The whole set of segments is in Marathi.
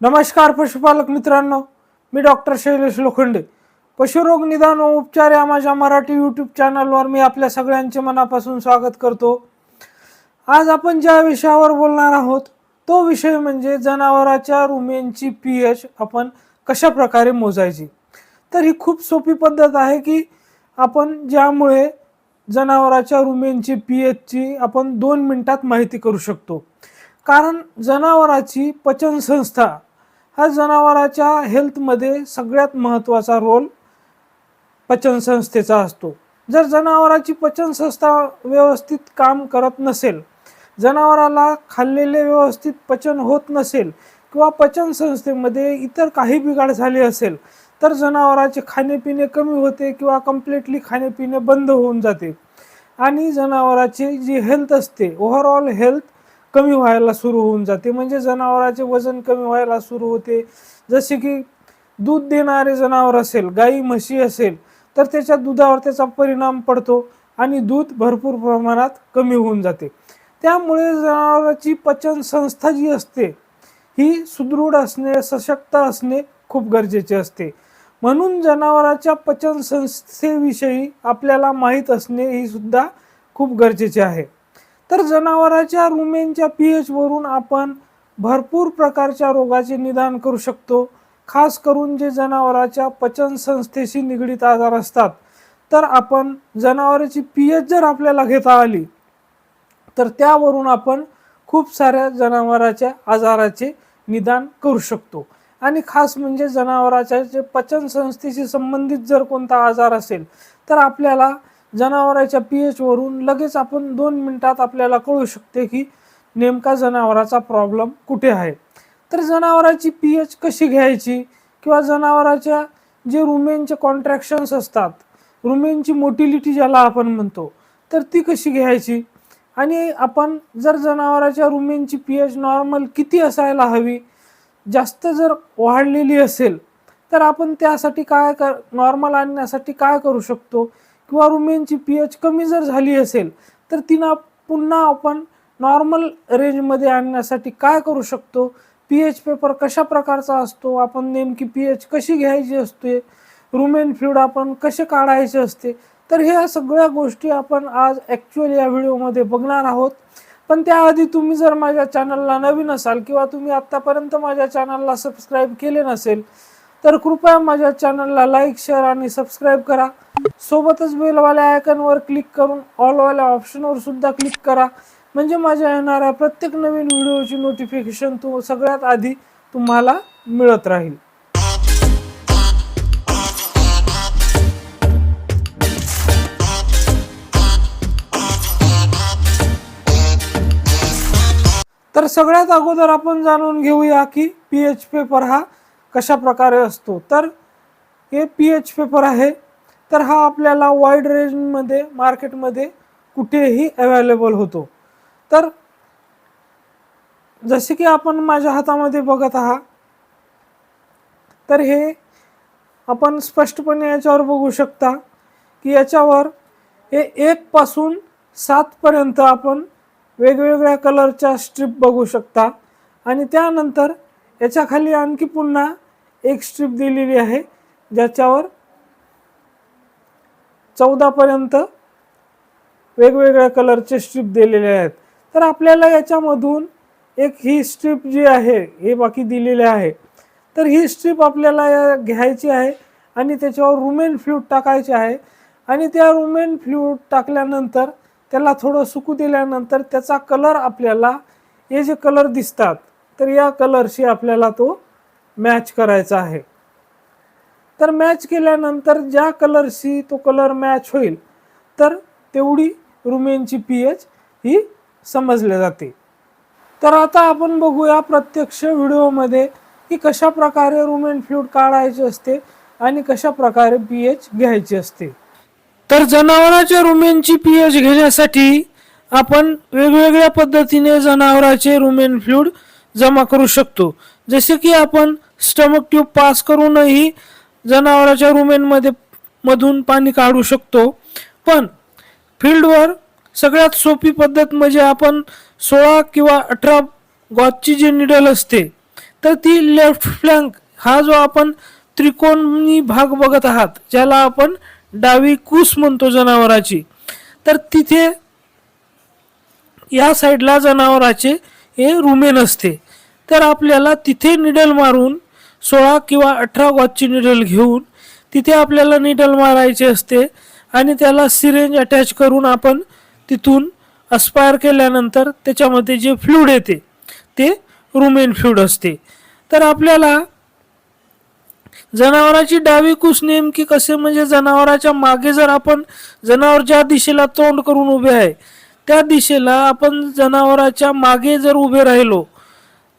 नमस्कार पशुपालक मित्रांनो मी डॉक्टर शैलेश लोखंडे. पशुरोग निदान व उपचार या माझ्या मराठी यूट्यूब चॅनलवर मी आपल्या सगळ्यांचे मनापासून स्वागत करतो. आज आपण ज्या विषयावर बोलणार आहोत तो विषय म्हणजे जनावराच्या रुमेनची पी एच आपण कशा प्रकारे मोजायची? तर ही खूप सोपी पद्धत आहे की आपण ज्यामुळे जनावराच्या रुमेनची पी एचची आपण दोन मिनिटात माहिती करू शकतो. कारण जनावराची पचनसंस्था हा जनावराच्या हेल्थमध्ये सगळ्यात महत्त्वाचा रोल पचनसंस्थेचा असतो. जर जनावराची पचनसंस्था व्यवस्थित काम करत नसेल जनावराला खाल्लेले व्यवस्थित पचन होत नसेल किंवा पचनसंस्थेमध्ये इतर काही बिघाड झाले असेल तर जनावराचे खाणेपिणे कमी होते किंवा कम्प्लिटली खाणेपिणे बंद होऊन जाते. आणि जनावराची जी हेल्थ असते ओव्हरऑल हेल्थ कमी व्हायला सुरू होऊन जाते. म्हणजे जनावराचे वजन कमी व्हायला सुरू होते. जसे की दूध देणारे जनावर असेल गाई म्हशी असेल तर त्याच्या दुधावर त्याचा परिणाम पडतो आणि दूध भरपूर प्रमाणात कमी होऊन जाते. त्यामुळे जनावराची पचन संस्था जी असते ही सुदृढ असणे सशक्त असणे खूप गरजेचे असते. म्हणून जनावराच्या पचन संस्थेविषयी आपल्याला माहीत असणे ही सुद्धा खूप गरजेचे आहे. तर जनावराच्या रुमेनच्या पी एचवरून आपण भरपूर प्रकारच्या रोगाचे निदान करू शकतो. खास करून जे जनावराच्या पचन संस्थेशी निगडीत आजार असतात. तर आपण जनावराची पी एच जर आपल्याला घेता आली तर त्यावरून आपण खूप साऱ्या जनावराच्या आजाराचे निदान करू शकतो. आणि खास म्हणजे जनावराच्या जे पचन संस्थेशी संबंधित जर कोणता आजार असेल तर आपल्याला जनावराच्या पी एचवरून लगेच आपण दोन मिनटात आपल्याला कळू शकते की नेमका जनावराचा प्रॉब्लेम कुठे आहे. तर जनावराची पी एच कशी घ्यायची किंवा जनावराच्या जे रुमेनचे कॉन्ट्रॅक्शन्स असतात रुमेनची मोटिलिटी ज्याला आपण म्हणतो तर ती कशी घ्यायची? आणि आपण जर जनावराच्या रुमेनची पी एच नॉर्मल किती असायला हवी जास्त जर वाढलेली असेल तर आपण त्यासाठी काय कर नॉर्मल आणण्यासाठी काय करू शकतो? किंवा रुमेनची पी एच कमी जर झाली असेल तर तिनं पुन्हा आपण नॉर्मल रेंजमध्ये आणण्यासाठी काय करू शकतो? पी एच पेपर कशा प्रकारचा असतो? आपण नेमकी पी एच कशी घ्यायची असते? रुमेन फ्लूड आपण कसे काढायचे असते? तर ह्या सगळ्या गोष्टी आपण आज ॲक्च्युअली या व्हिडिओमध्ये बघणार आहोत. पण त्याआधी तुम्ही जर माझ्या चॅनलला नवीन असाल किंवा तुम्ही आत्तापर्यंत माझ्या चॅनलला सबस्क्राईब केले नसेल तर कृपया माझ्या चॅनलला लाईक शेअर आणि सबस्क्राईब करा. सोबतच बेलवाल्या आयकनवर क्लिक करून ऑलवाल्या ऑप्शनवर सुद्धा क्लिक करा. म्हणजे माझ्या येणाऱ्या प्रत्येक नवीन व्हिडिओची नोटिफिकेशन तू सगळ्यात आधी तुम्हाला मिळत राहील. तर सगळ्यात अगोदर आपण जाणून घेऊया की पी एच पेपर हा कशा प्रकारे असतो? तर हे पी एच पेपर आहे. तर हा आपल्याला वाईड रेंजमध्ये मार्केटमध्ये कुठेही अवेलेबल होतो. तर जसे की आपण माझ्या हातामध्ये बघत आहात तर हे आपण स्पष्टपणे याच्यावर बघू शकता की याच्यावर हे एकपासून सातपर्यंत आपण वेगवेगळ्या कलरच्या स्ट्रीप बघू शकता. आणि त्यानंतर याच्याखाली आणखी पुन्हा एक स्ट्रीप दिलेली आहे ज्याच्यावर चौदापर्यंत वेगवेगळ्या कलरचे स्ट्रीप दिलेले आहेत. तर आपल्याला याच्यामधून एक ही स्ट्रीप जी आहे हे बाकी दिलेले आहे. तर ही स्ट्रीप आपल्याला या- घ्यायची आहे आणि त्याच्यावर रुमेन फ्लूट टाकायचे आहे. आणि त्या रुमेन फ्लूट टाकल्यानंतर त्याला थोडं सुकू दिल्यानंतर त्याचा कलर आपल्याला हे जे कलर दिसतात तर या कलरशी आपल्याला तो मॅच करायचा आहे. तर मॅच केल्यानंतर ज्या कलरशी तो कलर मॅच होईल तर तेवढी रुमेनची पी एच ही समजले जाते. तर आता आपण बघूया प्रत्यक्ष व्हिडिओमध्ये की कशा प्रकारे रुमेन फ्लूड काढायचे असते आणि कशा प्रकारे पी एच घ्यायची असते. तर जनावरांच्या रुमेनची पी एच घेण्यासाठी आपण वेगवेगळ्या पद्धतीने जनावराचे रुमेन फ्लूड जमा करू शकतो. जसे की आपण स्टमक ट्यूब पास करूनही जनावराच्या रुमेनमध्ये मधून पाणी काढू शकतो. पण फील्डवर सगळ्यात सोपी पद्धत म्हणजे आपण सोळा किंवा अठरा गॉजची जी निडल असते तर ती लेफ्ट फ्लँक हा जो आपण त्रिकोणी भाग बघत आहात ज्याला आपण डावी कूस म्हणतो जनावराची तर तिथे या साईडला जनावराचे हे रुमेन असते. तर आपल्याला तिथे निडल मारून सोळा किंवा अठरा वॉचची निडल घेऊन तिथे आपल्याला निडल मारायची असते आणि त्याला सिरेंज अटॅच करून आपण तिथून अस्पायर केल्यानंतर त्याच्यामध्ये जे फ्लूड येते ते रुमेन फ्लूड असते. तर आपल्याला जनावराची डावी कुस नेमकी कसे म्हणजे जनावराच्या मागे जर आपण जनावर ज्या दिशेला तोंड करून उभे आहे त्या दिशेला आपण जनावराच्या मागे जर उभे राहिलो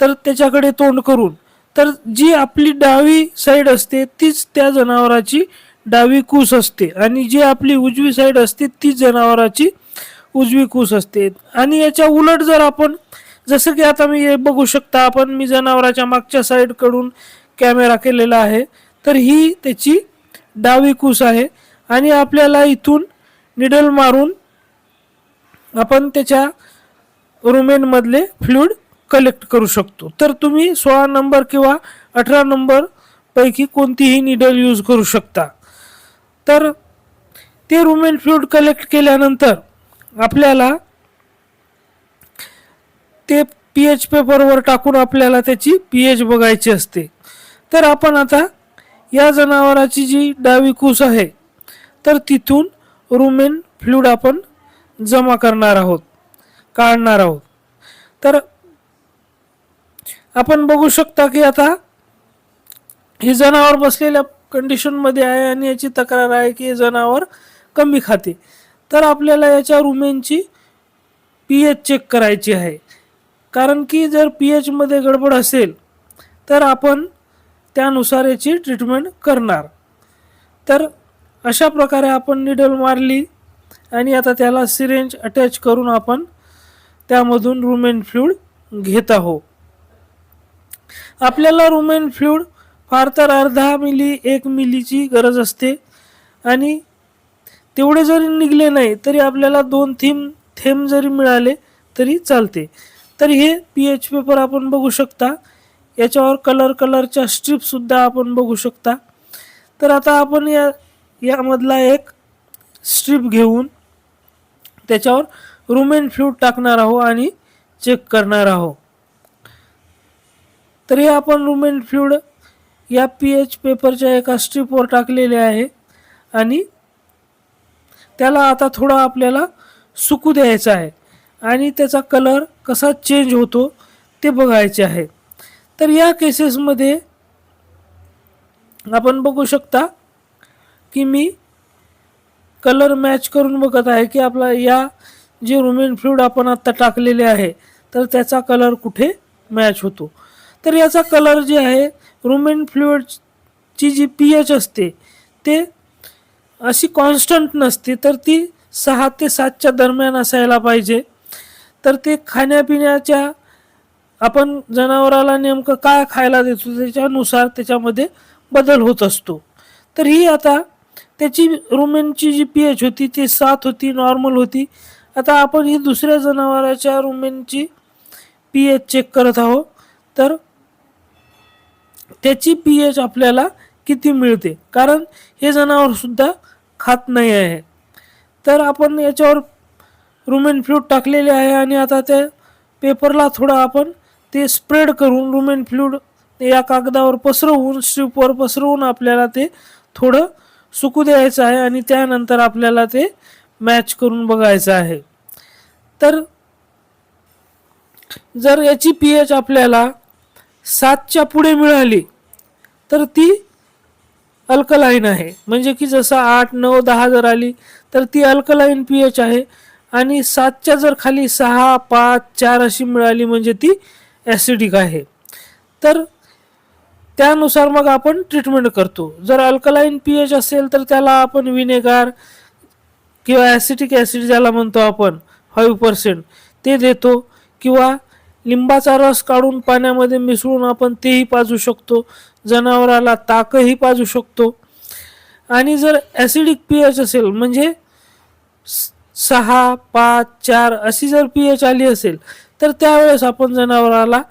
तर त्याच्याकडे तोंड करून तर जी आपली डावी साईड असते तीच त्या जनावराची डावी कूस असते. आणि जी आपली उजवी साईड असते तीच जनावराची उजवी कूस असते. आणि याच्या उलट जर आपण जसं की आता मी हे बघू शकता आपण मी जनावराच्या मागच्या साईडकडून कॅमेरा केलेला आहे तर ही त्याची डावी कूस आहे. आणि आपल्याला इथून निडल मारून आपण त्याच्या रुमेनमधले फ्लूड कलेक्ट करू शकतो. तर तुम्ही सोळा नंबर किंवा अठरा नंबर पैकी कोणतीही निडल यूज करू शकता. तर ते रुमेन फ्लूड कलेक्ट केल्यानंतर आपल्याला ते पी एच पेपरवर टाकून आपल्याला त्याची पी एच बघायची असते. तर आपण आता या जनावराची जी डावी कूस आहे तर तिथून रुमेन फ्लूड आपण जमा करणार आहोत काढणार आहोत. तर आपण बघू शकता की आता हे जनावर बसलेल्या कंडिशनमध्ये आहे आणि याची तक्रार आहे की हे जनावर कमी खाते. तर आपल्याला याच्या रुमेनची पी एच चेक करायची आहे. कारण की जर पी एचमध्ये गडबड असेल तर आपण त्यानुसार याची ट्रीटमेंट करणार. तर अशा प्रकारे आपण निडल मारली आणि आता त्याला सिरेंज अटॅच करून आपण त्यामधून रुमेन फ्लूड घेत आहोत. आपल्याला रुमेन फ्लूड फार तर अर्धा मिली एक मिलीची गरज असते. आणि तेवढे जरी निघले नाही तरी आपल्याला दोन थीम थेंब जरी मिळाले तरी चालते. तर हे पी एच पेपर आपण बघू शकता. याच्यावर कलर कलरच्या स्ट्रीपसुद्धा आपण बघू शकता. तर आता आपण या यामधला एक स्ट्रीप घेऊन त्याच्यावर रुमेन फ्लूड टाकणार आहोत आणि चेक करणार आहोत. तर हे आपण रुमेन फ्लूड या पी एच पेपरच्या एका स्ट्रीपवर टाकलेले आहे. आणि त्याला आता थोडा आपल्याला सुकू द्यायचा आहे. आणि त्याचा कलर कसा चेंज होतो ते बघायचे आहे. तर या केसेसमध्ये आपण बघू शकता की मी कलर मॅच करून बघत आहे की आपला या जे रुमेन फ्लूड आपण आत्ता टाकलेले आहे तर त्याचा कलर कुठे मॅच होतो. तर याचा कलर जे आहे रुमेन फ्लुइडची जी पी एच असते ते अशी कॉन्स्टंट नसते तर ती सहा ते सातच्या दरम्यान असायला पाहिजे. तर ते खाण्यापिण्याच्या आपण जनावराला नेमकं काय खायला देतो त्याच्यानुसार त्याच्यामध्ये बदल होत असतो. तर ही आता त्याची रुमेनची जी पी एच होती ती सात होती नॉर्मल होती. आता आपण ही दुसऱ्या जनावराच्या रुमेनची पी एच चेक करत आहोत. तर त्याची पी एच आपल्याला किती मिळते? कारण हे जनावरसुद्धा खात नाही आहे. तर आपण याच्यावर रुमेन फ्लूड टाकलेले आहे आणि आता त्या पेपरला थोडं आपण ते स्प्रेड करून रुमेन फ्लूड या कागदावर पसरवून स्ट्रीपवर पसरवून आपल्याला ते थोडं सुकू द्यायचं आहे आणि त्यानंतर आपल्याला ते मॅच करून बघायचं आहे. तर जर याची पी एच आपल्याला सातच्या पुढे मिळाली तर ती अल्कलाईन आहे. म्हणजे की जसं आठ नऊ दहा जर आली तर ती अल्कलाईन पी एच आहे. आणि सातच्या जर खाली सहा पाच चार अशी मिळाली म्हणजे ती ॲसिडिक आहे. तर त्यानुसार मग आपण ट्रीटमेंट करतो. जर अल्कलाईन पी एच असेल तर त्याला आपण विनेगार किंवा ॲसिटिक ॲसिड ज्याला म्हणतो आपण फाईव्ह पर्सेंट ते देतो. किंवा लिंबाचा रस काढून पाण्यामध्ये मिसळून आपण तेही पाजू शकतो. जनावराला ताकही पाजू शकतो. आणि जर ॲसिडिक पी एच असेल म्हणजे सहा पाच चार अशी जर पी एच आली असेल तर त्यावेळेस आपण जनावराला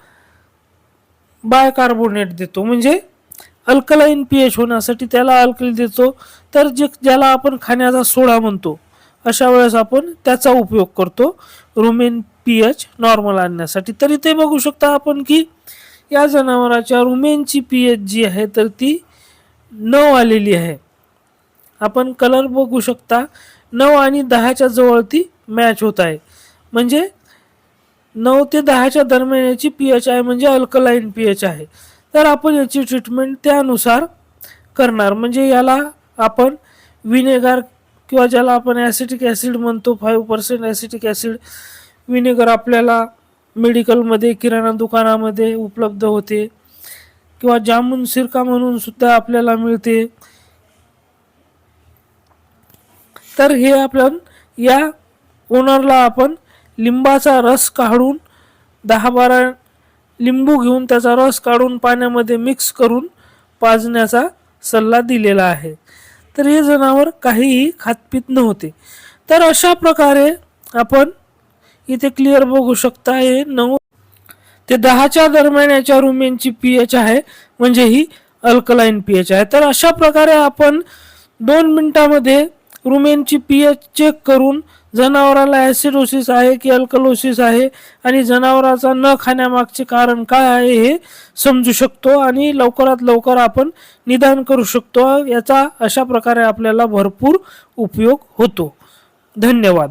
बायकार्बोनेट देतो. म्हणजे अल्कलाईन पी एच होण्यासाठी त्याला अल्कली देतो. तर जे ज्याला आपण खाण्याचा सोडा म्हणतो अशा वेळेस आपण त्याचा उपयोग करतो. रुमेन पी एच नॉर्मल आणण्यासाठी. तर इथे बघू शकता आपण की या जनावराच्या रुमेनची पी एच जी आहे तर ती नऊ आलेली आहे. आपण कलर बघू शकता. नऊ आणि दहाच्या जवळ ती मॅच होत आहे. म्हणजे नऊ ते दहाच्या दरम्यान याची पी एच आहे म्हणजे अल्कलाईन पी एच आहे. तर आपण याची ट्रीटमेंट त्यानुसार करणार. म्हणजे याला आपण विनेगार किंवा ज्याला आपण ॲसिटिक ॲसिड म्हणतो five percent acetic acid vinegar आपल्याला मेडिकलमध्ये किराणा दुकानामध्ये उपलब्ध होते. किंवा जामून सिरका म्हणून सुद्धा आपल्याला मिळते. तर हे आपण या ओनरला आपण लिंबाचा रस काढून दहा बारा लिंबू घेऊन त्याचा रस काढून पाण्यामध्ये मिक्स करून पाजण्याचा सल्ला दिलेला आहे. तर हे जनावर काहीही खातपीत नव्हते. तर अशा प्रकारे आपण इथे क्लिअर बघू शकता हे नऊ ते दहाच्या दरम्यान याच्या रुमेनची पी एच आहे म्हणजे ही अल्कलाईन पी एच आहे. तर अशा प्रकारे आपण दोन मिनटामध्ये रुमेनची पी एच चेक करून जनावराला ॲसिडोसिस आहे की अल्कलोसिस आहे आणि जनावराचा न खाण्यामागचे कारण काय आहे हे समजू शकतो आणि लवकरात लवकर आपण निदान करू शकतो. याचा अशा प्रकारे आपल्याला भरपूर उपयोग होतो. धन्यवाद.